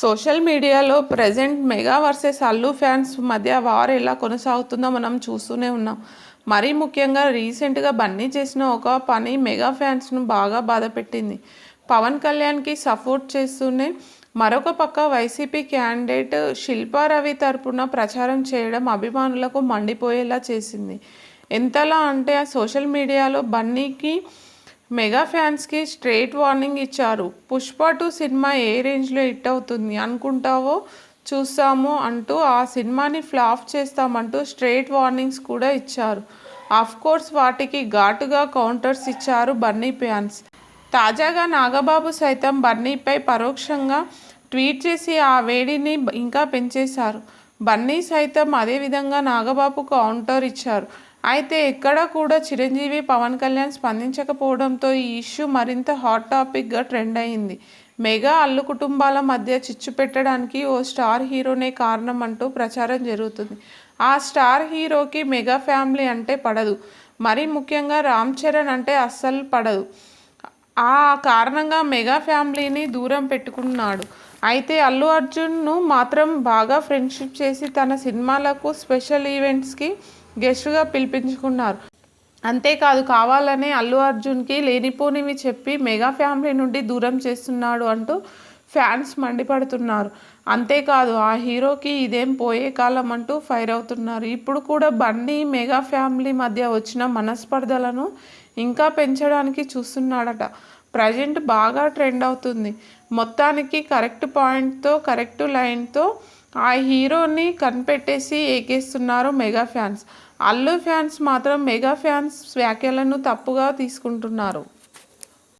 Social మీడియాలో present mega versus Allu fans మధ్య war ఎలా కొనసాగుతుందో మనం చూస్తూనే ఉన్నాం. మరీ ముఖ్యంగా రీసెంట్గా బన్నీ చేసిన ఒక పని మెగా ఫ్యాన్స్ను బాగా బాధపెట్టింది పవన్ కళ్యాణ్కి సపోర్ట్ చేస్తూనే మరొక పక్క వైసీపీ క్యాండిడేట్ శిల్పారవి తరపున ప్రచారం చేయడం అభిమానులకు మండిపోయేలా చేసింది. ఎంతలా అంటే ఆ సోషల్ మీడియాలో బన్నీకి మెగా ఫ్యాన్స్కి స్ట్రేట్ వార్నింగ్ ఇచ్చారు. పుష్ప టూ సినిమా ఏ రేంజ్లో హిట్ అవుతుంది అనుకుంటావో చూస్తాము అంటూ ఆ సినిమాని ఫ్లాప్ చేస్తామంటూ స్ట్రేట్ వార్నింగ్స్ కూడా ఇచ్చారు. ఆఫ్ కోర్స్ వాటికి ఘాటుగా కౌంటర్స్ ఇచ్చారు బన్నీ ఫ్యాన్స్. తాజాగా నాగబాబు సైతం బన్నీపై పరోక్షంగా ట్వీట్ చేసి ఆ వేడిని ఇంకా పెంచేశారు. బన్నీ సైతం అదేవిధంగా నాగబాబు కౌంటర్ ఇచ్చారు. అయితే ఎక్కడా కూడా చిరంజీవి పవన్ కళ్యాణ్ స్పందించకపోవడంతో ఈ ఇష్యూ మరింత హాట్ టాపిక్గా ట్రెండ్ అయింది. మెగా అల్లు కుటుంబాల మధ్య చిచ్చు పెట్టడానికి ఓ స్టార్ హీరోనే కారణం అంటూ ప్రచారం జరుగుతుంది. ఆ స్టార్ హీరోకి మెగా ఫ్యామిలీ అంటే పడదు. మరీ ముఖ్యంగా రామ్ చరణ్ అంటే అస్సలు పడదు. ఆ కారణంగా మెగా ఫ్యామిలీని దూరం పెట్టుకున్నాడు. అయితే అల్లు అర్జున్ను మాత్రం బాగా ఫ్రెండ్షిప్ చేసి తన సినిమాలకు స్పెషల్ ఈవెంట్స్కి గెస్ట్గా పిలిపించుకున్నారు. అంతేకాదు కావాలనే అల్లు అర్జున్కి లేనిపోనివి చెప్పి మెగా ఫ్యామిలీ నుండి దూరం చేస్తున్నాడు అంటూ ఫ్యాన్స్ మండిపడుతున్నారు. అంతేకాదు ఆ హీరోకి ఇదేం పోయే కాలం అంటూ ఫైర్ అవుతున్నారు. ఇప్పుడు కూడా బండి మెగా ఫ్యామిలీ మధ్య వచ్చిన మనస్పర్ధలను ఇంకా పెంచడానికి చూస్తున్నాడట. ప్రజెంట్ బాగా ట్రెండ్ అవుతుంది. మొత్తానికి కరెక్ట్ పాయింట్తో కరెక్ట్ లైన్తో ఆ హీరోని కనిపెట్టేసి ఏకేస్తున్నారు మెగా ఫ్యాన్స్. అల్లు ఫ్యాన్స్ మాత్రం మెగా ఫ్యాన్స్ వ్యాఖ్యలను తప్పుగా తీసుకుంటున్నారు.